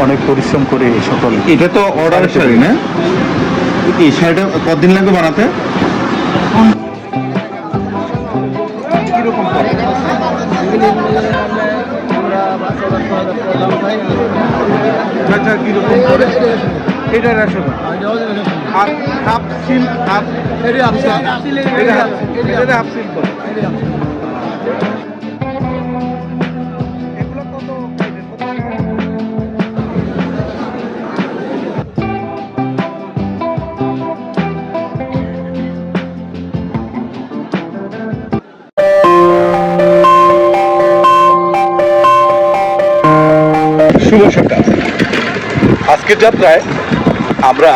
অনেক পরিশ্রম করে এই সকল এটা তো অর্ডার শাড়ি না? এই শাড়িটা কতদিন লাগবে বানাতে? কীরকম আচ্ছা কীরকম পড়ে এটা আর হাফ সিল হাফ এটা হাফ এটা হাফ এটা হাফ সিল শুভ সকাল। আজকের যাত্রায় আমরা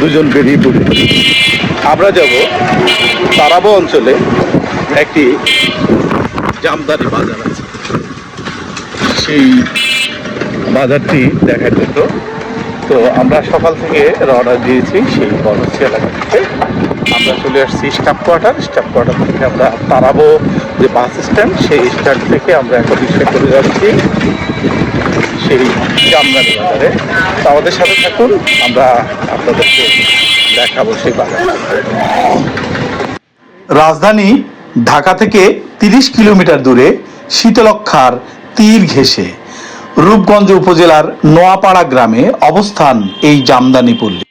দুজন বেরিয়ে পড়ি। আমরা যাব তারাবো অঞ্চলে একটি জামদানি বাজার আছে। সেই বাজারটি দেখার জন্য। তো আমরা সকাল থেকে রওনা দিয়েছি সেই বনশ্রী এলাকা থেকে। আমরা চলে আসছি স্টাফ কোয়ার্টার। স্টাফ কোয়ার্টার থেকে আমরা তারাবো যে বাস স্ট্যান্ড, সেই স্ট্যান্ড থেকে আমরা এখন রিক্সা করে যাচ্ছি। সেই জামদানি বাজারে। তো আমাদের সাথে থাকুন, আমরা আপনাদেরকে দেখাবো সেই বাজার। রাজধানী ঢাকা থেকে তিরিশ কিলোমিটার দূরে শীতলক্ষার তীর ঘেঁষে রূপগঞ্জ উপজেলার নোয়াপাড়া গ্রামে অবস্থান এই জামদানি পল্লী।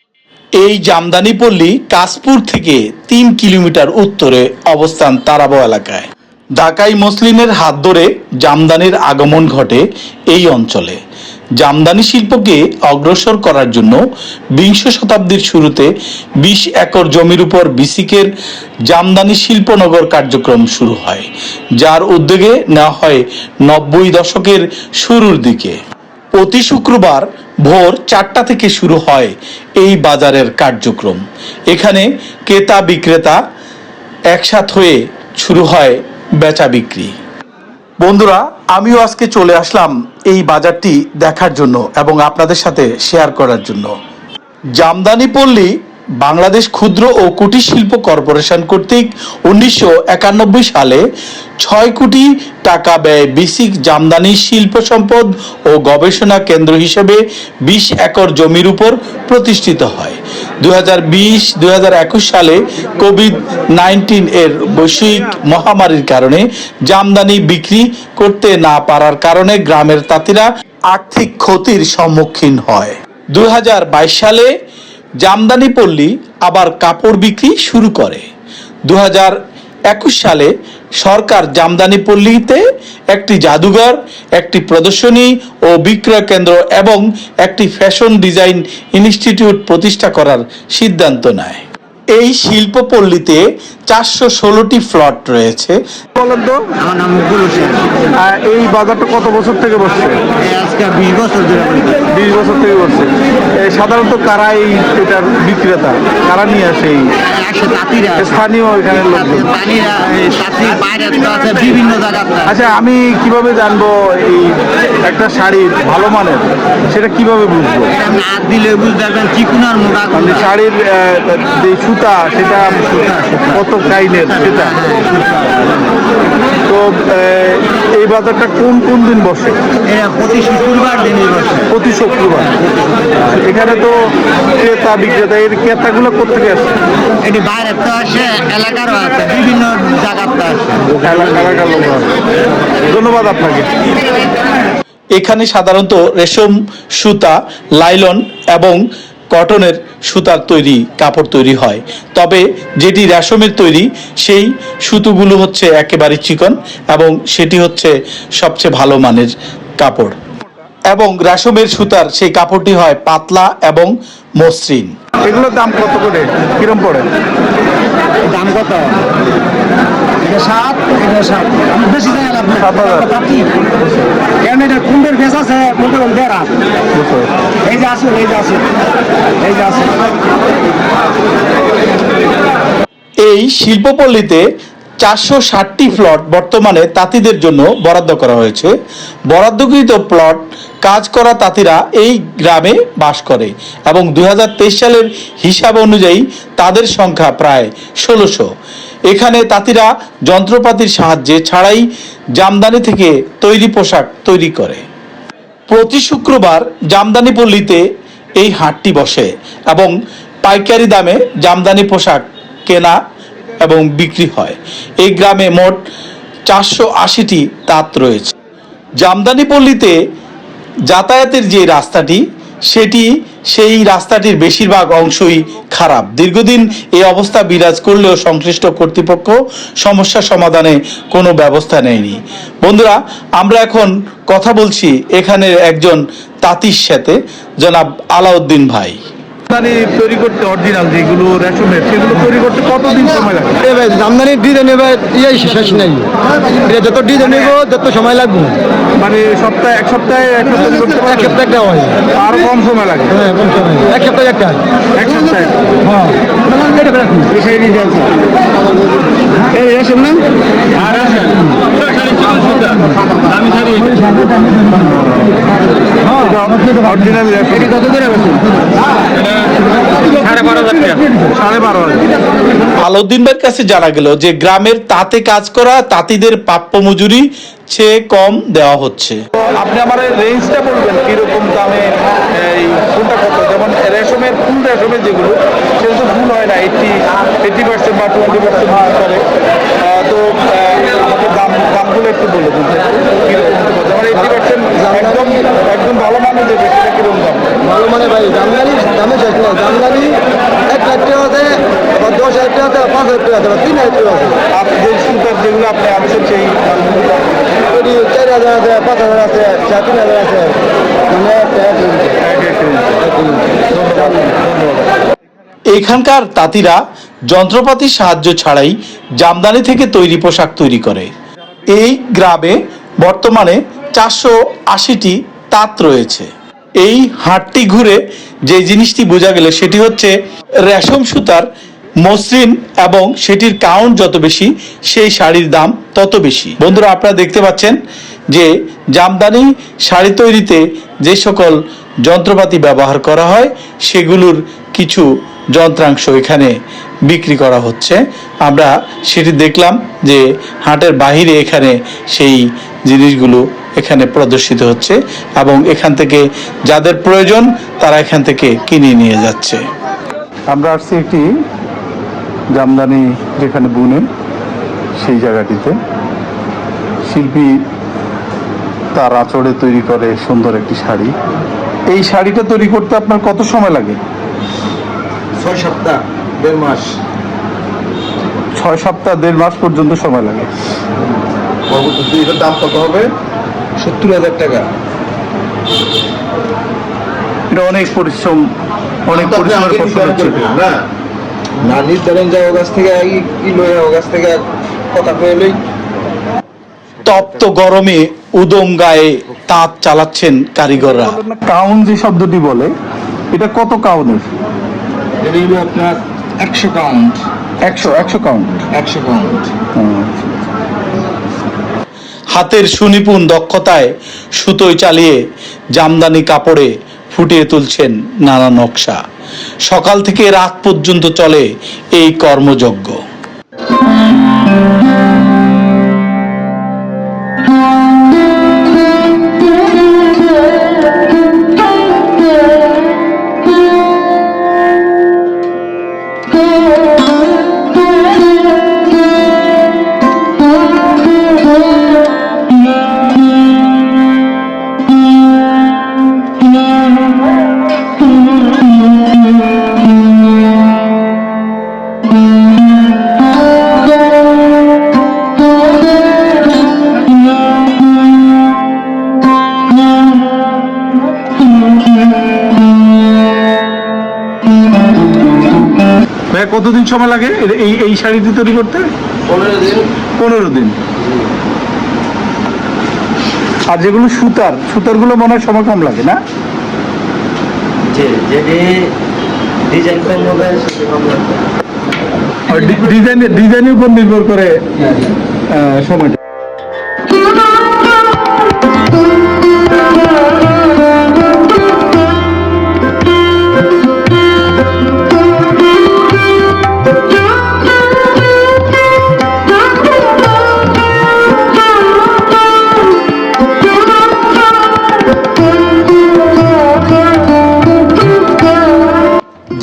এই জামদানি পল্লী কাশপুর থেকে তিন কিলোমিটার উত্তরে অবস্থান তারাবো এলাকায়। ঢাকাই মসলিনের হাত ধরে জামদানির আগমন ঘটে এই অঞ্চলে। জামদানি শিল্পকে অগ্রসর করার জন্য বিংশ শতাব্দীর শুরুতে বিশ একর জমির উপর বিসিকের জামদানি শিল্পনগর কার্যক্রম শুরু হয়, যার উদ্যোগে নেওয়া হয় নব্বই দশকের শুরুর দিকে। প্রতি শুক্রবার ভোর চারটা থেকে শুরু হয় এই বাজারের কার্যক্রম। এখানে ক্রেতা বিক্রেতা একসাথ হয়ে শুরু হয় বেচা বিক্রি। বন্ধুরা, আমিও আজকে চলে আসলাম এই বাজারটি দেখার জন্য এবং আপনাদের সাথে শেয়ার করার জন্য। জামদানি পল্লী বাংলাদেশ ক্ষুদ্র ও কুটির শিল্প কর্পোরেশন কর্তৃক উনিশশো একানব্বই সালে ছয় কোটি টাকা ব্যয় বিসিক জামদানি শিল্প সম্পদ ও গবেষণা কেন্দ্র হিসেবে বিশ একর জমির উপর প্রতিষ্ঠিত হয়। দু হাজার সালে কোভিড নাইন্টিন এর বৈশ্বিক মহামারীর কারণে জামদানি বিক্রি করতে না পারার কারণে গ্রামের তাঁতিরা আর্থিক ক্ষতির সম্মুখীন হয়। দুই হাজার বাইশ সালে জামদানি পল্লী আবার কাপড় বিক্রি শুরু করে। দু একুশ সালে সরকার জামদানি পল্লীতে একটি জাদুঘর একটি প্রদর্শনী ও বিক্রয় কেন্দ্র এবং একটি ফ্যাশন ডিজাইন ইনস্টিটিউট প্রতিষ্ঠা করার সিদ্ধান্ত নেয়। এই শিল্পপল্লীতে চারশো ষোলোটি ফ্লট রয়েছে। বলেন তো আমার নাম মুকুল হোসেন। এই বাজারটা কত বছর থেকে বসছে? আজকে বিশ বছর ধরে বিশ বছর থেকে বসছে। সাধারণত কারা এই এটার বিক্রেতা কারা নিয়ে আসে এই? স্থানীয় আছে বিভিন্ন আচ্ছা আমি কীভাবে জানব এই একটা শাড়ি ভালো মানের? সেটা কীভাবে বুঝব? হাত দিলে বুঝতে পারবেন চিকুনার মোটা শাড়ির যে সুতা সেটা কত কাইনের সেটা? আহ, এই বাজারটা কোন কোন দিন বসে? এটা প্রতি শুক্রবার দিনই বসে। প্রতি শুক্রবার। এখানে তো ক্রেতা বিক্রেতা এর ক্রেতাগুলো কোথেকে আসে? এটি বাইরে তো আসে এলাকারও আছে বিভিন্ন জায়গাতে আসে। এলাকার লোক ধন্যবাদ আপনাকে। এখানে সাধারণত রেশম সুতা লাইলন এবং কটনের সুতার তৈরি কাপড় তৈরি হয়। তবে যেটি রেশমের তৈরি সেই সুতোগুলো হচ্ছে একেবারে চিকন এবং সেটি হচ্ছে সবচেয়ে ভালো মানের কাপড়। এবং রেশমের সুতার সেই কাপড়টি হয় পাতলা এবং মসৃণ। এগুলোর দাম কত করে? কিরম পড়ে? দাম কত? সাত বেশি দেয় লাভ নেই। সাত হাজার। এটা কুন্ডের ফেস আছে মোটে দেড় হাত। এই যে আসুন এই যে আসুন এই যে আসুন এই শিল্পপল্লীতে চারশো ষাটটি প্লট বর্তমানে তাঁতিদের জন্য বরাদ্দ করা হয়েছে বরাদ্দকৃত প্লট কাজ করা তাঁতিরা এই গ্রামে বাস করে এবং দুই হাজার তেইশ সালের হিসাব অনুযায়ী তাদের সংখ্যা প্রায় ষোলোশো এখানে তাঁতিরা যন্ত্রপাতির সাহায্যে ছাড়াই জামদানি থেকে তৈরি পোশাক তৈরি করে। প্রতি শুক্রবার জামদানি পল্লীতে এই হাটটি বসে এবং পাইকারি দামে জামদানি পোশাক কেনা এবং বিক্রি হয়। এই গ্রামে মোট চারশো আশিটি তাঁত রয়েছে। জামদানি পল্লীতে যাতায়াতের যে রাস্তাটি, সেটি সেই রাস্তাটির বেশিরভাগ অংশই খারাপ। দীর্ঘদিন এই অবস্থা বিরাজ করলেও সংশ্লিষ্ট কর্তৃপক্ষ সমস্যা সমাধানে কোনো ব্যবস্থা নেয়নি। বন্ধুরা, আমরা এখন কথা বলছি এখানের একজন তাঁতির সাথে, জনাব আলাউদ্দিন ভাই। জামদানি তৈরি করতে অরিজিনাল যেগুলো রেশমের সেগুলো তৈরি করতে কতদিন সময় লাগে এবার জামদানির ডিজাইন এবার ইয়ে শেষ নাই। এটা যত ডিজাইন নেব তত সময় লাগবে। মানে সপ্তাহে এক সপ্তাহে তৈরি করতে এক? সপ্তাহ একটা হয়। আরও কম সময় লাগে? হ্যাঁ কম সময় এক সপ্তাহ একটা এক সপ্তাহে? হ্যাঁ। এটা রাখুন। এই রেশম না? আর অরিজিনাল রেশম কত করে সাড়ে বারো হাজার টাকা সাড়ে বারো হাজার আলাউদ্দিন ভাইয়ের কাছে জানা গেল যে গ্রামের তাঁতে কাজ করা তাঁতিদের প্রাপ্য মজুরি চেয়ে কম দেওয়া হচ্ছে। আপনি আমার রেঞ্জটা বলবেন, কীরকম দামে যেমন রেশমের, ফুল রেশমের যেগুলো, সেগুলো ফুল হয় না এইটটি এইটটি পার্সেন্ট বা টোয়েন্টি পার্সেন্ট করে আহ, তো আহ, আমাকে দাম দামগুলো একটু বলে দিন। যে কীরকম হতে পারে? যেমন এইটটি পার্সেন্ট একদম একদম ভালো মানের সেটা কীরকম দাম? ভালো মানে ভাই জামদানি দামে শেষ জামদানি এক লাখ বা দশ হাজার পাঁচ হাজার বা তিন হাজার টাকা আছে। আর যে সুতার যেগুলো আপনি আনছেন সেই চার হাজার আছে পাঁচ হাজার আছে সাড়ে তিন হাজার আছে মানে এখানকার তাঁতিরা যন্ত্রপাতির সাহায্য ছাড়াই জামদানি থেকে তৈরি পোশাক তৈরি করে। এই গ্রামে বর্তমানে চারশো আশিটি তাঁত রয়েছে। এই হাটটি ঘুরে যে জিনিসটি বোঝা গেল সেটি হচ্ছে রেশম সুতার মসৃণ এবং সেটির কাউন্ট যত বেশি, সেই শাড়ির দাম তত বেশি। বন্ধুরা, আপনারা দেখতে পাচ্ছেন যে জামদানি শাড়ি তৈরিতে যে সকল যন্ত্রপাতি ব্যবহার করা হয়, সেগুলোর কিছু যন্ত্রাংশ এখানে বিক্রি করা হচ্ছে। আমরা সেটি দেখলাম যে হাটের বাহিরে এখানে সেই জিনিসগুলো এখানে প্রদর্শিত হচ্ছে এবং এখান থেকে যাদের প্রয়োজন তারা এখান থেকে কিনে নিয়ে যাচ্ছে। আমরা আসছি একটি জামদানি যেখানে বুনে সেই জায়গাটিতে। শিল্পী তার আঁচড়ে তৈরি করে সুন্দর একটি শাড়ি। এই শাড়িটা তৈরি করতে আপনার কত সময় লাগে? ছয় সপ্তাহ। দেড় মাস। ছয় সপ্তাহ দেড় মাস পর্যন্ত সময় লাগে। এটার দাম কত হবে? সত্তর হাজার টাকা। এটা অনেক পরিশ্রম অনেক পরিশ্রমের ফসল হচ্ছে। না? না নির্ধারণ গাছ থেকে ও গাছ থেকে কথা কইলেই তপ্ত গরমে উদম গায়ে তাঁত চালাচ্ছেন কারিগররা। কাউন যে শব্দটি বলে এটা কত কাউনের? আপনার একশো কাউন্ট একশো একশো কাউন্ট একশো কাউন্ট হাতের সুনিপুণ দক্ষতায় সুতোয় চালিয়ে জামদানি কাপড়ে ফুটিয়ে তুলছেন নানা নকশা। সকাল থেকে রাত পর্যন্ত চলে এই কর্মযজ্ঞ। কতদিন সময় লাগে এই এই শাড়িটি তৈরি করতে? পনেরো দিন। পনেরো দিন। আর যেগুলো সুতার সুতারগুলো মনে হয় সময় কম লাগে না? ডিজাইন ডিজাইনের ডিজাইনের উপর নির্ভর করে আহ, সময়টা।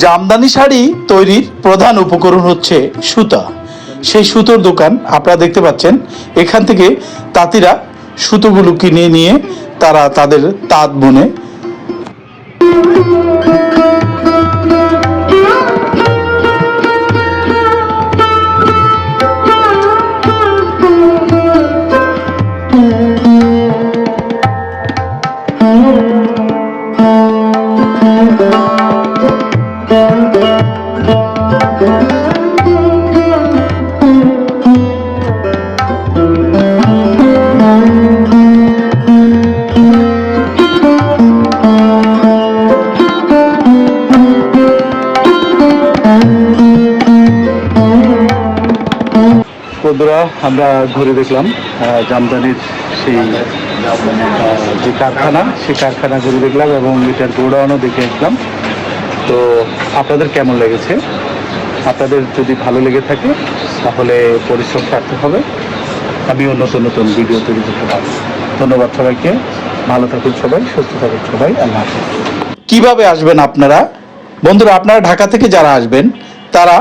জামদানি শাড়ি তৈরির প্রধান উপকরণ হচ্ছে সুতা। সেই সুতোর দোকান আপনারা দেখতে পাচ্ছেন। এখান থেকে তাঁতিরা সুতোগুলো কিনে নিয়ে তারা তাদের তাঁত বুনে আমরা ঘুরে দেখলাম জামদানির সেই যে কারখানা, সেই কারখানা ঘুরে দেখলাম এবং এটার গোডাউনও দেখে দেখলাম তো আপনাদের কেমন লেগেছে? আপনাদের যদি ভালো লেগে থাকে, তাহলে পরিশ্রম সার্থক হবে। আমিও নতুন নতুন ভিডিও তৈরি করতে পারব। ধন্যবাদ সবাইকে। ভালো থাকুন সবাই, সুস্থ থাকুন সবাই। আল্লাহ কীভাবে আসবেন আপনারা? বন্ধুরা, আপনারা ঢাকা থেকে যারা আসবেন, তারা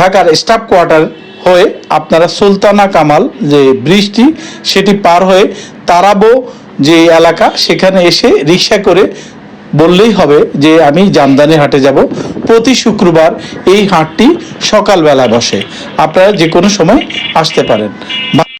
ঢাকার স্টাফ কোয়ার্টার হয়ে আপনারা সুলতানা কামাল যে ব্রিজটি সেটি পার হয়ে তারাবো যে এলাকা, সেখানে এসে রিক্সা করে বললেই হবে যে আমি জামদানি হাটে যাব। প্রতি শুক্রবার এই হাটটি সকালবেলা বসে। আপনারা যে কোনো সময় আসতে পারেন।